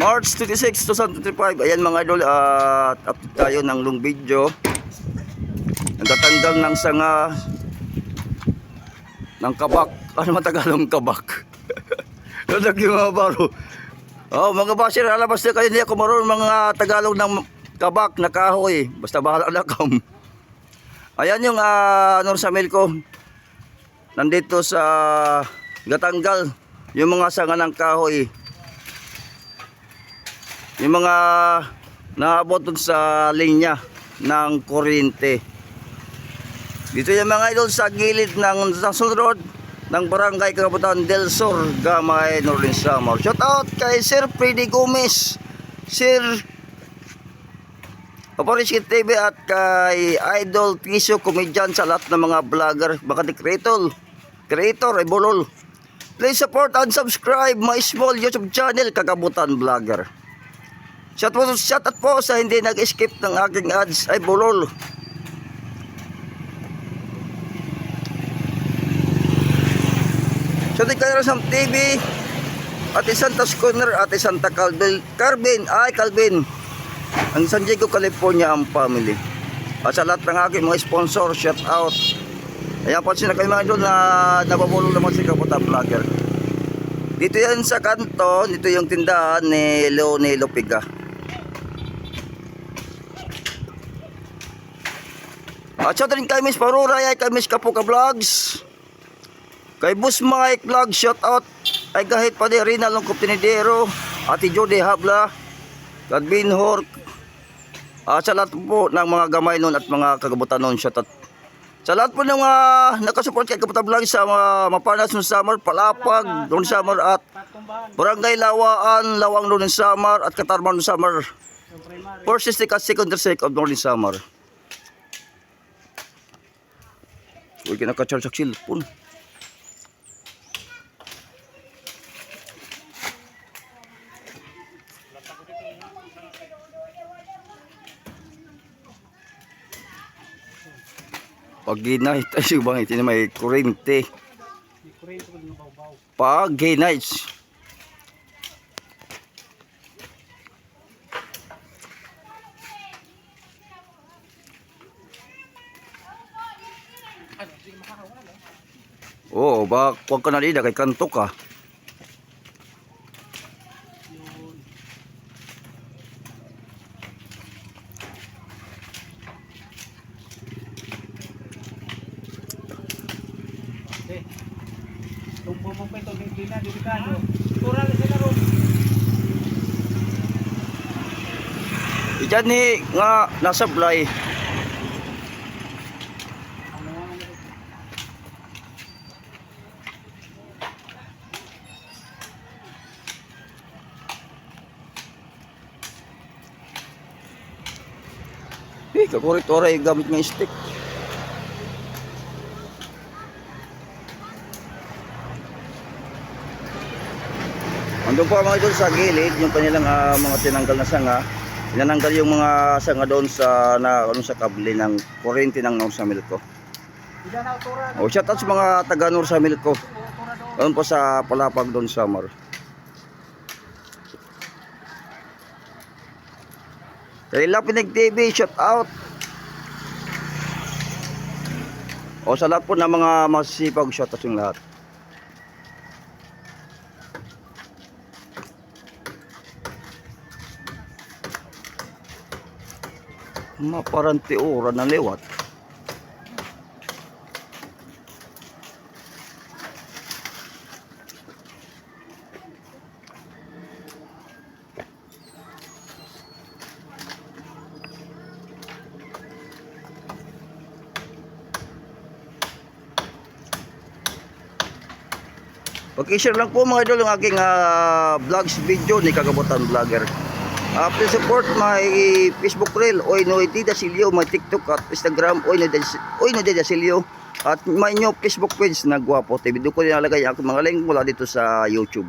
March 26, 2025. Ayan mga idol, at update tayo ng long video. Nagtatanggal ng sanga ng kabak. Ano matagalong kabak? Nadag yung mga baro. Oh, mga basir, alabas na kayo. Hindi ako marunong mga Tagalog ng kabak na kahoy. Basta bahala na kam. Ayan yung uh, ano sa mail ko. Nandito sa Gatanggal. Yung mga sanga ng kahoy. Yung mga naabot sa linya ng kuryente. Dito yung mga idol sa gilid ng National Road ng Barangay Kabutan del Sur, Gamay, Northern Samar. Shout out kay Sir Freddy Gomez, Sir Papariski TV at kay Idol Tiso, comedian sa lahat ng mga vlogger, baka di creator, creator, ay bulol. Please support and subscribe my small YouTube channel, Kagabutan Vlogger. Shout out, shout out po sa hindi nag-skip ng aking ads, ay bulol. Sa kayo sa TV, Ate Santos Corner, Ate Santa Calvin, Carvin, ay Calvin. Ang San Diego, California ang family. At sa lahat ng aking mga sponsor, shout out. Ayan po sila kayo mga idol na nababulong naman si Kaputa Vlogger. Dito yan sa kanto, dito yung tindahan ni Leone Lopiga. At sa rin kay Miss Paruray, ay kay Miss Kapuka Vlogs. Kay Bus Mike Vlog, shout out. Ay kahit pa di Rina Longkop Tinidero, Ate Jody Habla, Kadbin Hork. At sa lahat po ng mga gamay nun at mga kagabutan nun, shout out. Sa lahat po ng mga nakasupport kay Kaputa Vlog sa mga Mapanas ng Samar, Palapag, Don Samar at Barangay Lawaan, Lawang Don Samar at Katarman Don Samar. First district at second district of Northern Samar. Huwag ka nakacharge sa cellphone. Pag bang ito na may kurente. Pag ginay. Oo, ba, huwag ka na lida, kay kanto ka. Tumbo mo pa ito, hindi na, delikado. Tural sa laro. Diyan ni nga nasa blay. Eh, kakurit oray gamit ng stick. Andun po mga idol sa gilid, yung kanilang ah, mga tinanggal na sanga. Tinanggal yung mga sanga doon sa na ano sa kable ng kuryente ng North tural. O shout out sa mga taga North Milko. Doon po sa Palapag doon Samar. Kaya Pinag TV, shout out. O sa lahat po ng mga masisipag, shout out yung lahat. Maparante ora na lewat. Pag-share lang po mga idol ang aking ah, vlogs video ni Kagabutan Vlogger. Uh, please support my Facebook reel, Oy Noy Tida Silio, my TikTok at Instagram, Oy Noy Oy Noy Tida Silio. At my new Facebook page na Guwapo TV. Doon ko nilalagay ang mga link mula dito sa YouTube.